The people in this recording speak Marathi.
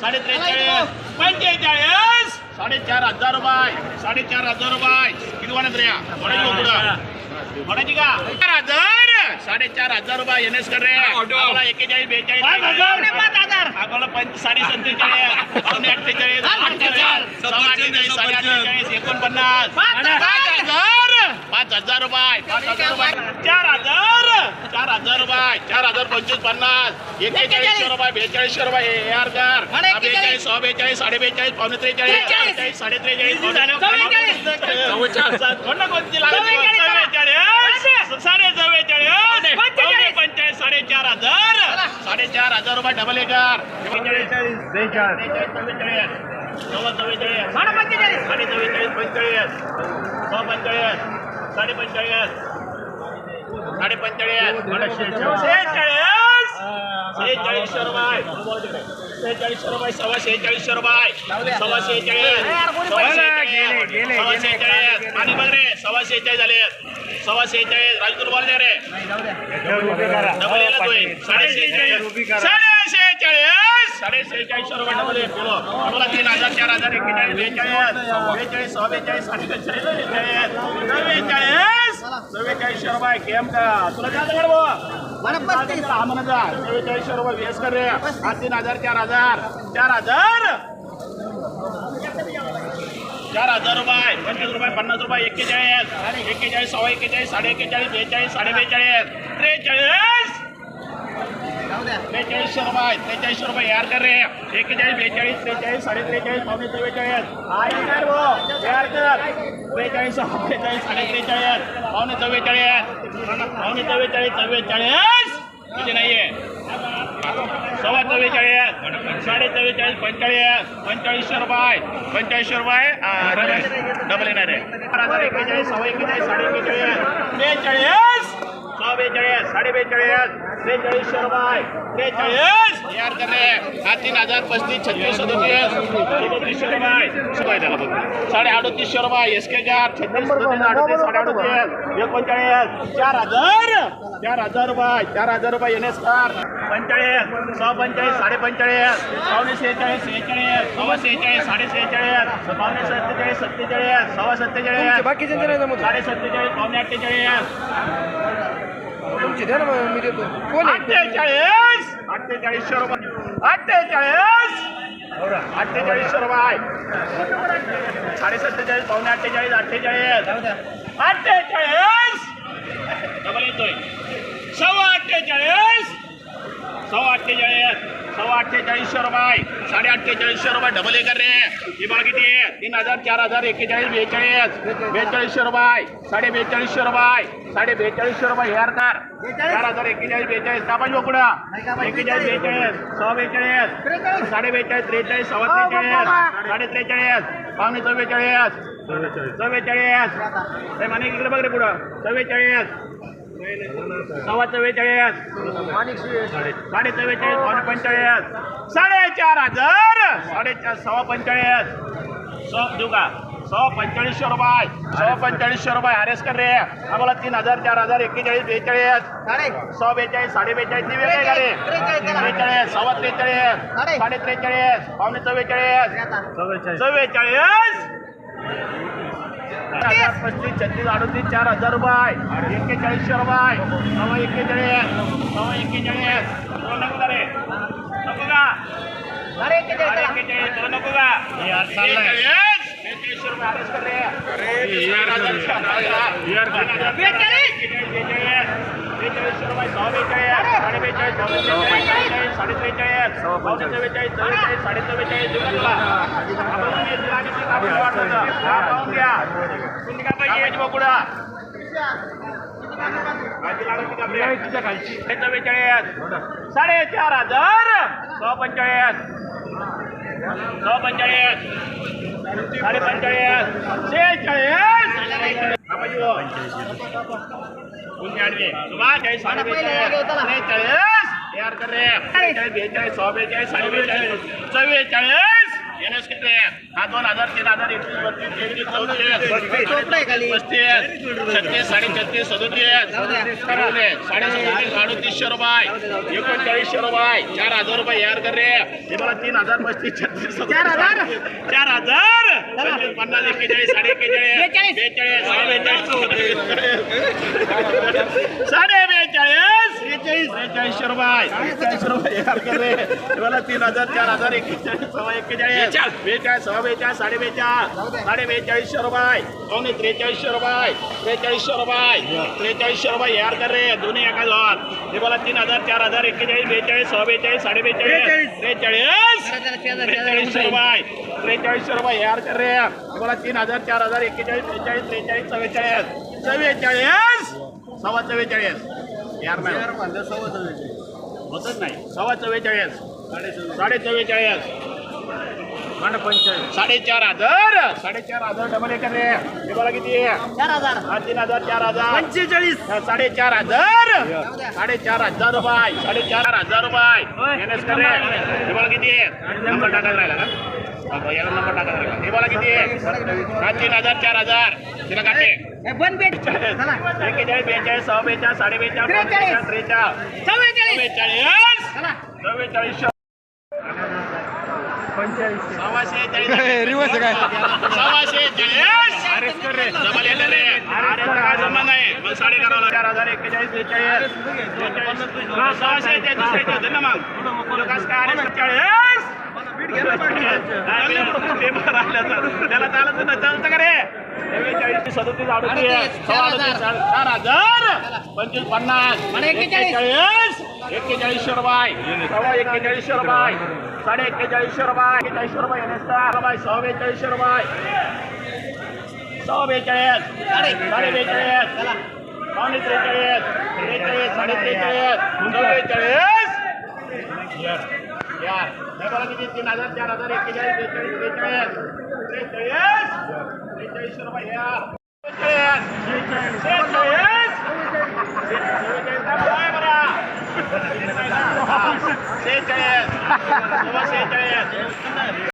साडे त्रेचाळीस पंचेचाळीस साडेचार हजार रुपये साडेचार हजार रुपये किती वाटत रे म्हणायची का पुढं म्हणायची का चार हजार साडेचार हजार रुपये पंच साडे सत्तेचाळीस पावणे अठ्ठेचाळीस अठ्ठेचाळीस साडे अठ्ठेचाळीस एकोणपन्नास. पाच हजार! रुपये पाच हजार रुपये. चार हजार! चार हजार रुपये चार हजार पंचवीस पन्नास एक्केचाळीसशे रुपये बेचाळीसशे रुपये यार कर बेचाळीस सहा बेचाळीस साडे बेचाळीस पावणे त्रेचाळीस. बेचाळीस साडे त्रेचाळीस. कोणता लागली? चव्वेचाळीस साडे चव्वेचाळीस पंचेचाळीस. पावणे पंचेचाळीस साडेचार हजार साडेचार हजार रुपये डबल एकर चव्वेचाळीस सव्वा चव्वेचाळीस साडे चव्वेचाळीस पंचेचाळीस. सहा पंचेचाळीस साडे पंचेचाळीस. साडे पंचेचाळीस. शेहेचाळीस. शेहेचाळीसशे रुपये. शेहेचाळीसशे रुपये सव्वा शेहेचाळीसशे रुपये. सव्वा शेहेचाळीस. सव्वा शेहेचाळीस. सव्वा शेहेचाळीस. आणि बघ रे सव्वा शेहेचाळीस झाले सव्वा शेहेचाळीस राजू तुला बोल रे. डबल येला तो एक. साडे शेहेचाळीस साडे शेहेचाळीस साडे शेहेचाळीसशे रुपये डबल आम्हाला तीन हजार चार हजार एक्केचाळीस बेचाळीस. बेचाळीस बेचाळीस. बेचाळीस चव्वेचाळीस चव्वेचाळीसशे रुपये केम का? तुला हा म्हणत जा चव्वेचाळीसशे रुपये वेस कर रे. हा तीन हजार चार हजार. चार हजार. चार हजार रुपये पंचवीस रुपये पन्नास रुपये एक्केचाळीस. एक्केचाळीस सव्वा एक्केचाळीस साडे एक्केचाळीस बेचाळीस साडे बेचाळीस. त्रेचाळीस! त्रेचाळीसशे रुपये त्रेचाळीसशे रुपये यार कर रे. एक्केचाळीस बेचाळीस त्रेचाळीस साडे त्रेचाळीस पावणे चव्वेचाळीस. हा यार यार कर. त्रेचाळीस त्रेचाळीस साडे त्रेचाळीस पावणे चव्वेचाळीस. पावणे चव्वेचाळीस चव्वेचाळीस. किती आहे सव्वा चव्वेचाळीस साडे चव्वेचाळीस पंचेचाळीस पंचेचाळीसशे रुपये पंचेचाळीसशे रुपये रमेश डबल येणार आहे. चार हजार एक्केचाळीस सव्वा एक्केचाळीस साडे एक्केचाळीस बेचाळीस सहा बेचाळीस साडे बेचाळीस त्रेचाळीसशे रुपये त्रेचाळीस यार कर हा तीन हजार पस्तीस छत्तीस सदतीस त्याला बघ. साडे अडतीसशे रुपये एस के चार छत्तीस सदतीस अडतीस साडे अडतीस. एकोणचाळीस. चार हजार! चार हजार रुपये चार हजार रुपये एन एस कार पंचेचाळीस सहा पंचेचाळीस साडे पंचेचाळीस पावणे सेहेचाळीस सेहेचाळीस. सव्वा सेहेचाळीस साडे सेहेचाळीस पावणे सत्तेचाळीस सत्तेचाळीस. सव्वा सत्तेचाळीस. बाकीचे साडे सत्तेचाळीस पावणे अठ्ठेचाळीस. तुमची द्या ना मग मी देतो. कोण आहे? अठ्ठेचाळीस. अठ्ठेचाळीसशे रुपये अठ्ठेचाळीस. अठ्ठेचाळीसशे रुपये साडे सत्तेचाळीस पावणे अठ्ठेचाळीस अठ्ठेचाळीस. अठ्ठेचाळीस. डबल येतोय. सव्वा अठ्ठेचाळीस. सव्वा अठ्ठेचाळीस सव्वा अठ्ठेचाळीसशे रुपये साडे अठ्ठेचाळीसशे रुपये डबल एकर रे. ही बघा किती तीन हजार चार हजार एक्केचाळीस बेचाळीस बेचाळीसशे रुपये साडे बेचाळीसशे रुपये साडे बेचाळीसशे रुपये हेअर कार चार हजार एक्केचाळीस बेचाळीस का पाहिजे कुठं एक्केचाळीस बेचाळीस सहा बेचाळीस साडे बेचाळीस त्रेचाळीस सव्वा त्रेचाळीस साडे त्रेचाळीस पावणे चव्वेचाळीस चव्वेचाळीस. हे माने इकडे बघ रे पुढं. चव्वेचाळीस. सव्वा चव्वेचाळीस साडे चव्वेचाळीस पावणे पंचेचाळीस साडेचार हजार. साडेचार सव्वा पंचेचाळीस सौ देऊ सव्वा पंचेचाळीसशे रुपये. सव्वा पंचेचाळीसशे रुपये. आर एस कर रे. आम्हाला तीन हजार चार हजार एक्केचाळीस बेचाळीस. सव्वा बेचाळीस साडे बेचाळीस ती वेगळे का रे त्रेचाळीस सव्वा त्रेचाळीस. साडे त्रेचाळीस. पावणे चव्वेचाळीस. चव्वेचाळीस. हजार पस्तीस छत्तीस अडतीस चार हजार रुपये. एक्केचाळीसशे रुपये. सव्वा एक्केचाळीस सव्वा एक्केचाळीस दोन नको का? रे नको का? अरे एक्केचाळीस दोन नको का बेचाळीस बेचाळीसशे रुपये आदेश कर रे. बेचाळीस बेचाळीस साडे बेचाळीस पावणे त्रेचाळीस साडे त्रेचाळीस चव्वेचाळीस चव्वेचाळीस साडे देऊ का पाहून घ्या तुम्ही काय पाहिजे बघुडा चव्वेचाळीस साडेचार हजार सहा पंचाळीस सहा पंचेचाळीस साडे पंचेचाळीस शेहेचाळीस पाहिजे. कोणती आडवी? सुभाष, चाळीस, साडे बेचाळीस, त्रेचाळीस, यार कर रे. बेचाळीस, बेचाळीस, सहा बेचाळीस, साडे बेचाळीस, चव्वेचाळीस, एनएस किती हा दोन हजार तीन हजार एकवीस बत्तीस तेहतीस चौतीस. पस्तीस छत्तीस साडे छत्तीस सदोतीस. साडे सदोतीस अडतीसशे रुपये. एकोणचाळीसशे रुपये. चार हजार रुपये यार कर रे. हे मला तीन हजार पस्तीस छत्तीस चार हजार? चार हजार? पन्नास एक्केचाळीस साडे एक्केचाळीस बेचाळीस साडे बेचाळीस साडे बेचाळीस बेचाळीसशे रुपये बेचाळीस रुपये यार कर रे. मला तीन हजार चार हजार एक्केचाळीस सव्वा एक्केचाळीस बेचाळीस. सव्वा बेचाळीस साडे बेचाळीस. साडे बेचाळीसशे रुपये पावणे त्रेचाळीसशे रुपये त्रेचाळीसशे रुपये त्रेचाळीसशे रुपये यार कर रे. दोन्ही एका जवळ हे मला तीन हजार चार हजार एक्केचाळीस बेचाळीस सव्वा बेचाळीस साडे बेचाळीस. त्रेचाळीस. त्रेचाळीसशे रुपये त्रेचाळीसशे रुपये यार कर रे. मला तीन हजार चार हजार एक्केचाळीस बेचाळीस त्रेचाळीस चव्वेचाळीस चव्वेचाळीस सव्वा चव्वेचाळीस यार मॅडम होतच नाही. सव्वा चव्वेचाळीस. साडे चव्वेचाळीस साडेचार हजार. साडेचार हजार डबल एक रे हे बघा किती आहे. चार हजार. हा तीन हजार चार हजार. पंचेचाळीस. साडेचार हजार. साडेचार हजार रुपये. साडेचार हजार रुपये. एनएस करे बघा किती आहे. नंबर टाकायला राहिला का? याला नंबर टाकायला राहिला हे बघा किती आहे हा तीन हजार चार हजार. तिला काटे. बंद पेट चला. एक्केचाळीस बेचाळीस सहा बेचाळीस साडे बेचाळीस त्रेचाळीस. चव्वेचाळीस चव्वेचाळीस सव्वाशे चाळीस काय? सव्वाशे चाळीस. रे. काय जमा नाही मग साडे करावं. चार हजार एक्केचाळीस बेचाळीस. हा, सव्वाशे होते ना मग. काय? सत्तेचाळीस हा, ते- तर. त्याला चालत चालतं का रे सदतीस अडतीस चार हजार. पंचवीस पन्नास एक्केचाळीस. एक्केचाळीस एक्केचाळीसशे रुपये साडे एक्केचाळीसशे रुपये एक्केचाळीसशे रुपये बाय रुपये सव्वा सव्वा बेचाळीस साडे. बेचाळीस पावणे त्रेचाळीस त्रेचाळीस साडे त्रेचाळीस चव्वेचाळीस तीन हजार चार हजार एक्केचाळीस बेचाळीस बेचाळीस. त्रेचाळीस त्रेचाळीसशे रुपये यार बेचाळीस. बेचाळीस. सेहेचाळीस